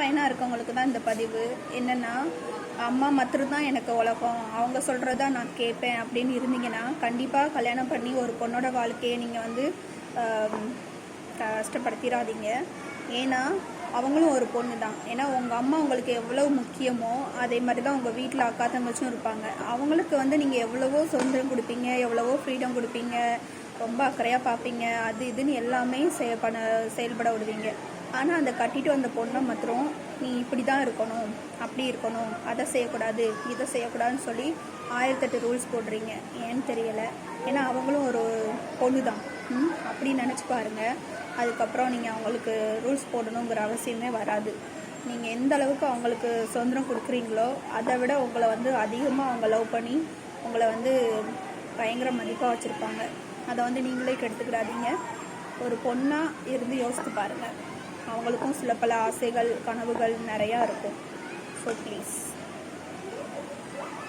பையனாக இருக்கவங்களுக்கு தான் இந்த பதிவு. என்னென்னா அம்மா மாத்திரம் தான் எனக்கு உலகம். அவங்க சொல்கிறதா நான் கேட்பேன் அப்படின்னு இருந்தீங்கன்னா கண்டிப்பாக கல்யாணம் பண்ணி ஒரு பொண்ணோட வாழ்க்கையை நீங்கள் வந்து கஷ்டப்படுத்திடாதீங்க. ஏன்னா அவங்களும் ஒரு பொண்ணு தான் ஏன்னா உங்கள் அம்மா உங்களுக்கு எவ்வளோ முக்கியமோ அதே மாதிரி தான் உங்கள் வீட்டில் அக்கா தங்கச்சும் இருப்பாங்க. அவங்களுக்கு வந்து நீங்கள் எவ்வளவோ சுதந்திரம் கொடுப்பீங்க எவ்வளவோ ஃப்ரீடம் கொடுப்பீங்க. ரொம்ப அக்கறையாக பார்ப்பீங்க. அது இதுன்னு எல்லாமே செய பண்ண செயல்பட விடுவீங்க ஆனால் அந்த கட்டிட்டு வந்த பொண்ணை மாத்திரம் நீ இப்படி தான் இருக்கணும் அப்படி இருக்கணும் அதை செய்யக்கூடாது இதை செய்யக்கூடாதுன்னு சொல்லி ஆயிரத்தெட்டு ரூல்ஸ் போடுறீங்க. ஏன்னு தெரியலை. ஏன்னா அவங்களும் ஒரு பொண்ணு தான் ம், அப்படி நினச்சி பாருங்கள் அதுக்கப்புறம் நீங்கள் அவங்களுக்கு ரூல்ஸ் போடணுங்கிற அவசியமே வராது. நீங்கள் எந்த அளவுக்கு அவங்களுக்கு சுதந்திரம் கொடுக்குறீங்களோ அதை விட உங்களை வந்து அதிகமாக அவங்க லவ் பண்ணி உங்களை வந்து பயங்கர மதிப்பாக வச்சுருப்பாங்க. அதை வந்து நீங்களே கெடுத்துக்கிறாதீங்க ஒரு பொண்ணாக இருந்து யோசித்து பாருங்கள் அவங்களுக்கும் சில பல ஆசைகள் கனவுகள் நிறையா இருக்கும். So please